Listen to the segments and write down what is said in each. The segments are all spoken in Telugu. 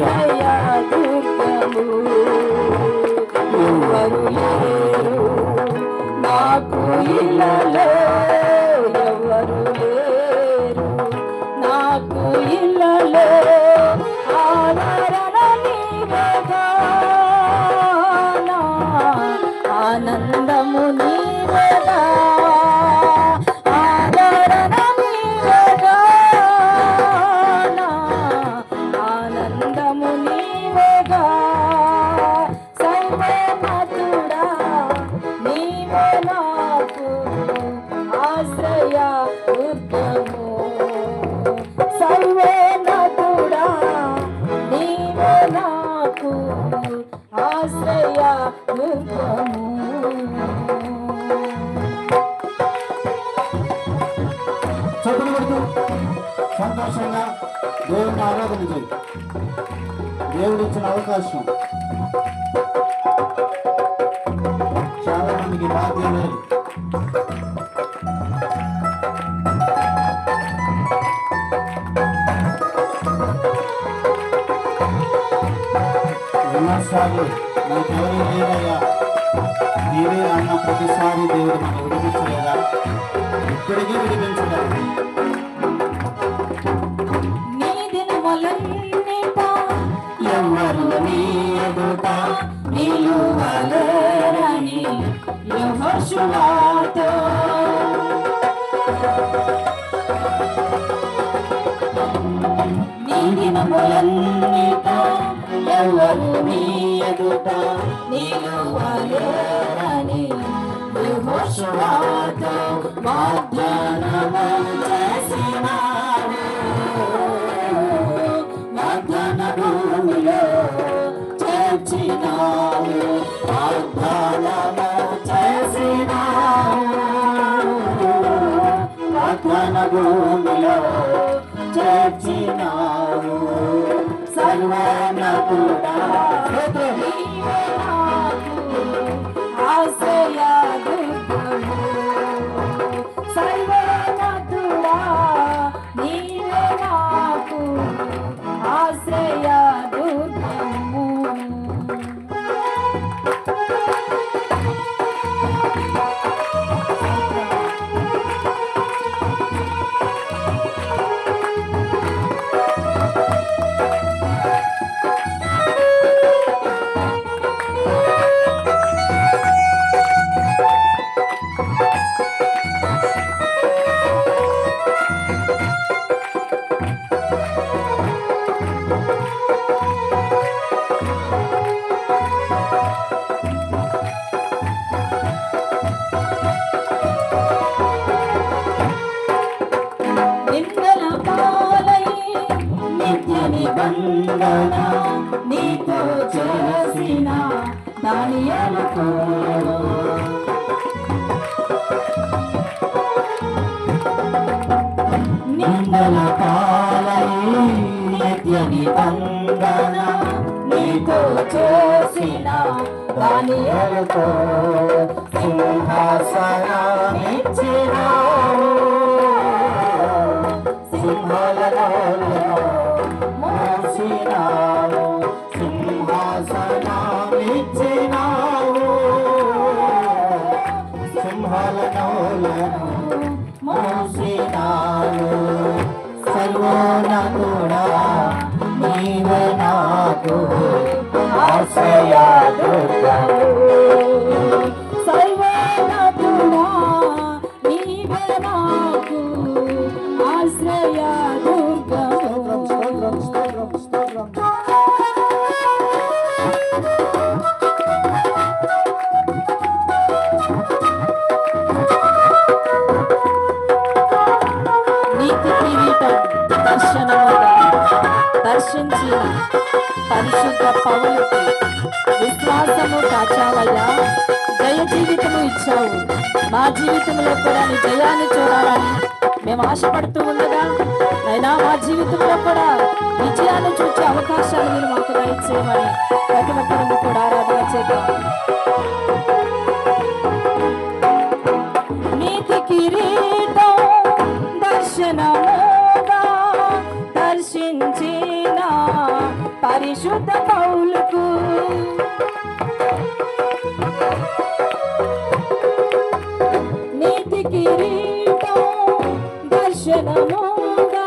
గట్టిగా ఎవరు ఆశ్రయ దుర్గము చదువు కొడుతూ సంతోషంగా దేవుని ఆరాధన చేయి. దేవుడు ఇచ్చిన అవకాశం. చాలా మందికి బాధ్యం లేదు ఎన్నోసార్లు నాకెవరూ లేదయ్యా నీవే అన్న ప్రతిసారి దేవుడు మనం విడిపించలేదా ఇప్పటికీ విడిపించలేదు. నీ ఎవరు నీ ఎదుట నిలువలేరని నీ ఎవరు నీ ఎదుట నిలువలేరని యెహోషువతో వాగ్దానము చేసినాడు. వాగ్దాన భూమిలో చేర్చినావు వాగ్దానము చేసినావు వాగ్దాన భూమిలో చేర్చినావు సర్వనతుడా నీవే చేసిన దానియలకు నిందల పాలై నిత్య నీతో చేసిన దానియలకు నాకు ఆశ్రయ దుర్గము యొక్క పౌలకి విశ్వాసము కాచావయ్యా జయ జీవితము ఇచ్చావు. మా జీవితంలో కూడా నీ జయాన్ని చూడాలని మేము ఆశపడుతూ ఉండగా అయినా మా జీవితంలో కూడా విజయాన్ని చూసే అవకాశాలు మీరు మాకు దయచేయమని ప్రతి ఒక్కరిని కూడా ఆరాధన చేద్దాం. కిరీటం దర్శనముగా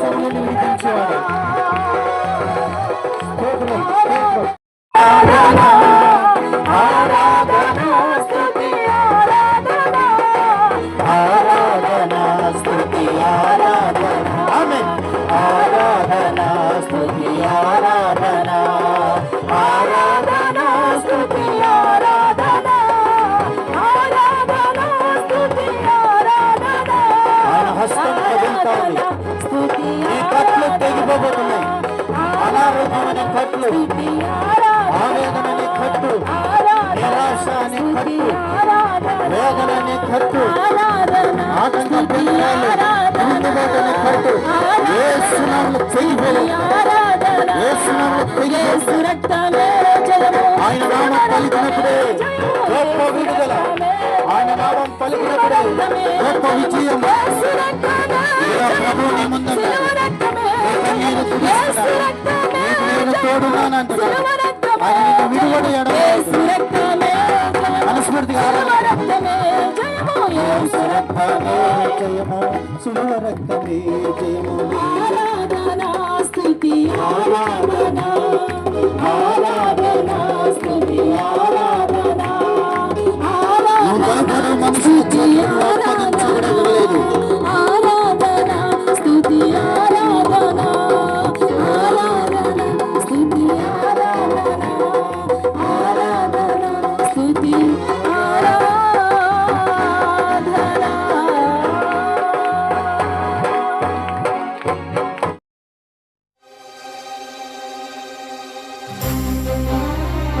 谢谢你们的支持。ಕಟ್ಟು ಆವೇದನೆ ಕಟ್ಟು ನಿರಾಶಾನೆ ಕಟ್ಟು ವೇದನೆ ಕಟ್ಟು ಆತಂಕ ಹಿಂದುವೇದನೆ ಕಟ್ಟು ఏసునామములో చెయ్యబోదు ఏసునామములో చెయ్యబోదు ఆయన నామం పలికినప్పుడే గొప్ప విడుదల ఆయన నామం పలికినప్పుడే గొప్ప విజయం ప్రభు నీ ముందు నేను తుడిస్తున్నా తోడుగా విడుగడ మనస్ఫూర్తిగా జయము సులువ రక్తమే జయము ఆరాధనా స్థుతి ఆరాధనా. ఆరాధనా. స్థుతి ఆరాధనా ఆరాధనా మనసు జయము